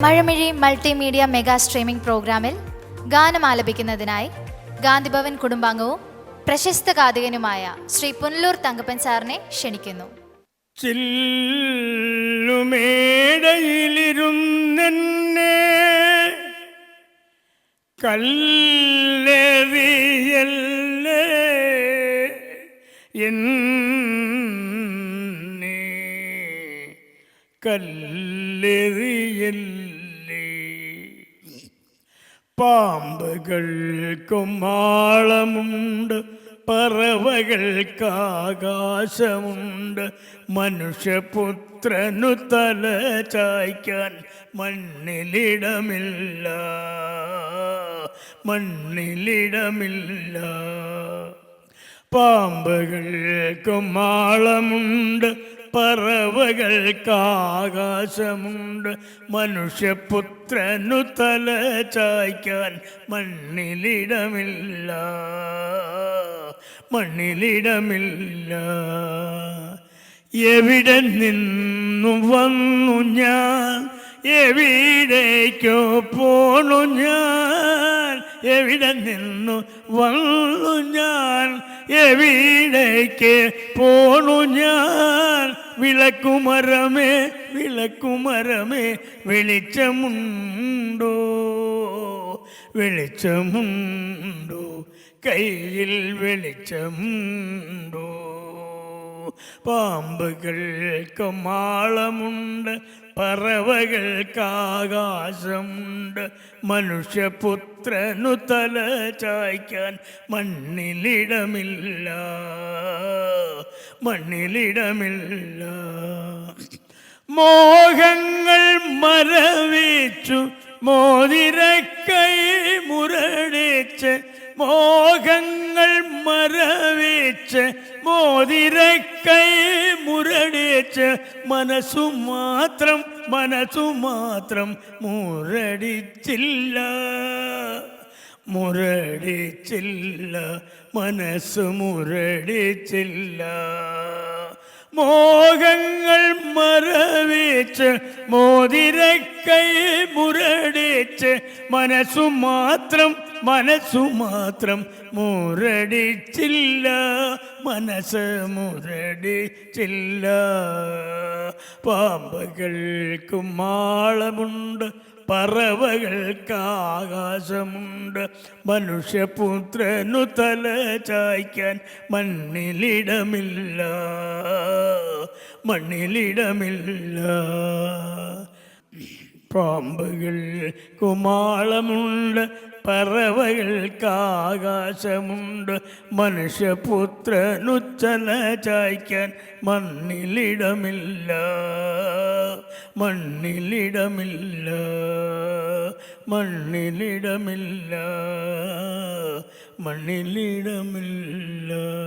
മഴമിഴി multimedia mega streaming പ്രോഗ്രാമിൽ ഗാനം ആലപിക്കുന്നതിനായി ഗാന്ധിഭവൻ കുടുംബാംഗവും പ്രശസ്ത ഗാതികനുമായ ശ്രീ പുനലൂർ തങ്കപ്പൻ സാറിനെ ക്ഷണിക്കുന്നു. കല്ലെറിയല്ല പാമ്പുകൾക്കും ആളമുണ്ട് പറവകൾക്കാകാശമുണ്ട് മനുഷ്യപുത്രനു തല ചായ്ക്കാൻ മണ്ണിലിടമില്ല മണ്ണിലിടമില്ല. പാമ്പുകൾക്കും ആളമുണ്ട് പറവകൾക്കാകാശമുണ്ട് മനുഷ്യപുത്രനു തല ചായ്ക്കാൻ മണ്ണിലിടമില്ല. മണ്ണിലിടമില്ല. എവിടെ നിന്നു വന്നു ഞാൻ? എവിടേക്കോ പോണു ഞാൻ? എവിടെ നിന്നു വന്നു ഞാൻ? എവിടേക്ക് പോണു ഞാൻ വിളക്കുമരമേ വിളക്കുമരമേ വെളിച്ചമുണ്ടോ വെളിച്ചമുണ്ടോ കയ്യിൽ വെളിച്ചമുണ്ടോ പാമ്പുകൾക്ക് മാളമുണ്ട് പറവകൾക്കാകാശമുണ്ട്. മനുഷ്യപുത്രനു തല ചായ്ക്കാൻ മണ്ണിലിടമില്ല മണ്ണിലിടമില്ല. മോഹങ്ങൾ മരവിച്ചു മോതിരക്കൈ മുരടിച്ച് മോഹങ്ങൾ മരവിച്ച് മോതിരക്കൈ മുരടിച്ച് മനസ്സു മാത്രം മനസ്സു മാത്രം മുരടിച്ചില്ല. മുരടിച്ചില്ല മനസ്സ് മുരടിച്ചില്ല. മോഹങ്ങൾ മറവിച്ച് മോതിരക്കൈ മുരടിച്ച് മനസ്സു മാത്രം മനസ്സു മാത്രം മുരടിച്ചില്ല. മനസ്സ് മുരടിച്ചില്ല. പാമ്പുകൾക്കും മാളമുണ്ട് പറവകൾക്കാകാശമുണ്ട് മനുഷ്യപുത്രനു തല ചായ്ക്കാൻ മണ്ണിലിടമില്ല. മണ്ണിലിടമില്ല. പാമ്പുകൾ കുമാളമുണ്ട് പറവകൾക്കാകാശമുണ്ട് മനുഷ്യപുത്രനുച്ചന ചായ്ക്കാൻ മണ്ണിലിടമില്ല മണ്ണിലിടമില്ല മണ്ണിലിടമില്ല മണ്ണിലിടമില്ല.